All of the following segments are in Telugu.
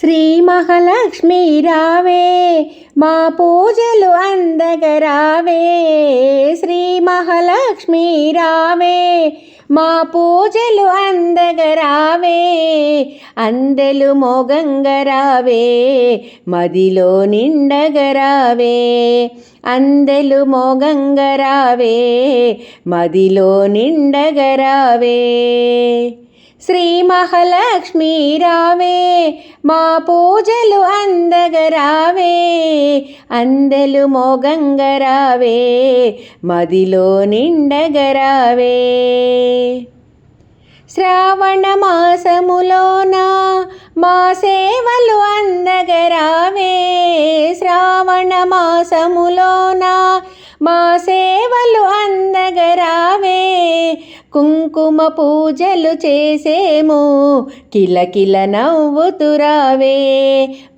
శ్రీ మహాలక్ష్మి రావే మా పూజలు అందగరావే. శ్రీ మహాలక్ష్మి రావే మా పూజలు అందగరావే. అందెలు మోగంగరావే మదిలో నిండగరావే అందెలు మోగంగరావే మదిలో నిండగరావే శ్రీ మహాలక్ష్మి రావే మా పూజలు అందగరావే అందలు మోగంగరావే మదిలో నిండగరావే శ్రావణ మాసములోన మా సేవలు అందగరావే శ్రావణ మాసములోన మా సేవలు అందగరావే కుంకుమ పూజలు చేసేము. కిలకిల నవ్వుతురావే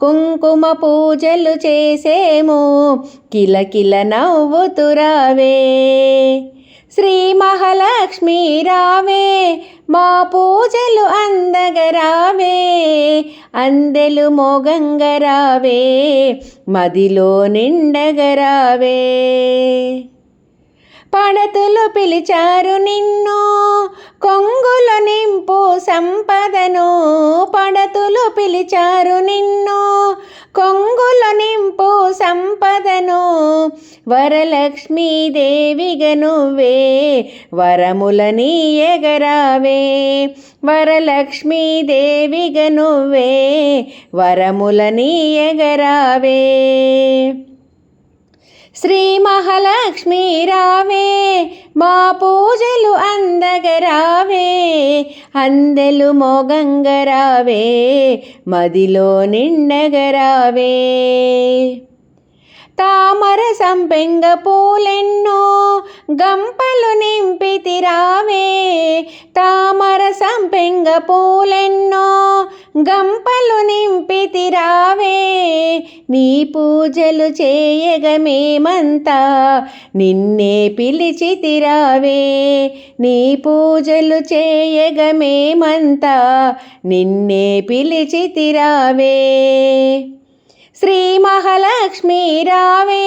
కుంకుమ పూజలు చేసేము. కిలకిల నవ్వుతురావే శ్రీ మహాలక్ష్మి రావే. మా పూజలు అందగరావే అందెలు మోగంగరావే మదిలో నిండగరావే పడతులు పిలిచారు నిన్ను. కొంగుల నింపు సంపదను పడతులు పిలిచారు నిన్ను. కొంగుల నింపు సంపదను వరలక్ష్మీదేవిగా నువ్వే. వరములని ఎగరావే. వరలక్ష్మీదేవిగా నువ్వే. వరములని ఎగరావే. శ్రీ మహాలక్ష్మి రావే మా పూజలు అందగరావే అందెలు మోగంగరావే మదిలో నిండగరావే. తామర సంపెంగ పూలెన్నో గంపలు నింపితిరావే తామర సంపెంగ పూలెన్నో గంపలు నింపితిరావే నీ పూజలు చేయగ మేమంతా నిన్నే పిలిచితిరావే నీ పూజలు చేయగ మేమంతా నిన్నే పిలిచితిరావే శ్రీ మహాలక్ష్మి రావే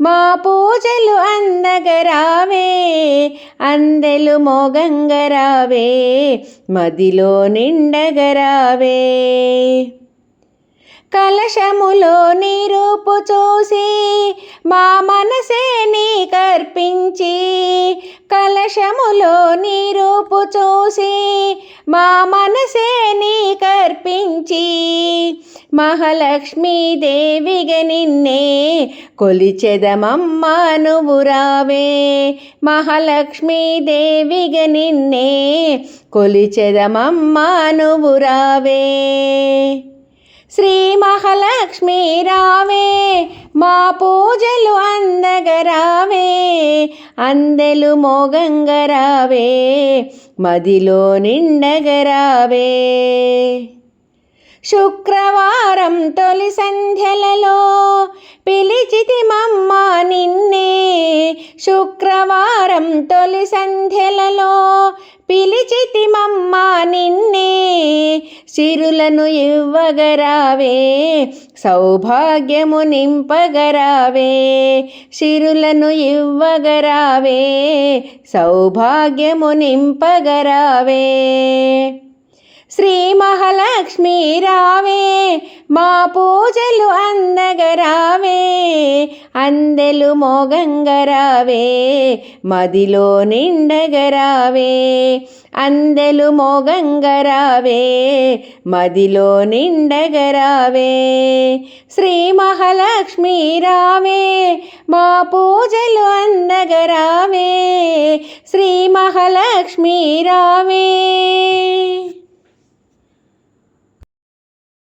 మా పూజలు అందగరావే అందెలు మోగంగరావే మదిలో నిండగరావే. కలశములో నీ రూపు చూసి మా మనసే నీ కర్పించి కలశములో నీ రూపు చూసి మా మనసే నీ కర్పించి మహాలక్ష్మీదేవిగా నిన్నే కొలిచెదమమ్మా నువ్వు రావే. మహాలక్ష్మీదేవిగా నిన్నే కొలిచెదమమ్మా నువ్వు రావే. శ్రీ మహాలక్ష్మి రావే మా పూజలు అందగరావే అందెలు మోగంగరావే మదిలో నిండగరావే శుక్రవారం తొలి సంధ్యలలో పిలిచితి మమ్మ నిన్నే. శుక్రవారం తొలి సంధ్యలలో పిలిచితి మమ్మ నిన్నే. సిరులను ఇవ్వగరావే సౌభాగ్యము నింపగరావే. సిరులను ఇవ్వగరావే సౌభాగ్యము నింపగరావే. శ్రీ మహాలక్ష్మి రావే మా పూజలు అందగరావే అందెలు మోగంగరావే మదిలో నిండగరావే అందెలు మోగంగరావే మదిలో నిండగరావే శ్రీ మహాలక్ష్మి రావే మా పూజలు అందగరావే శ్రీ మహాలక్ష్మి రావే.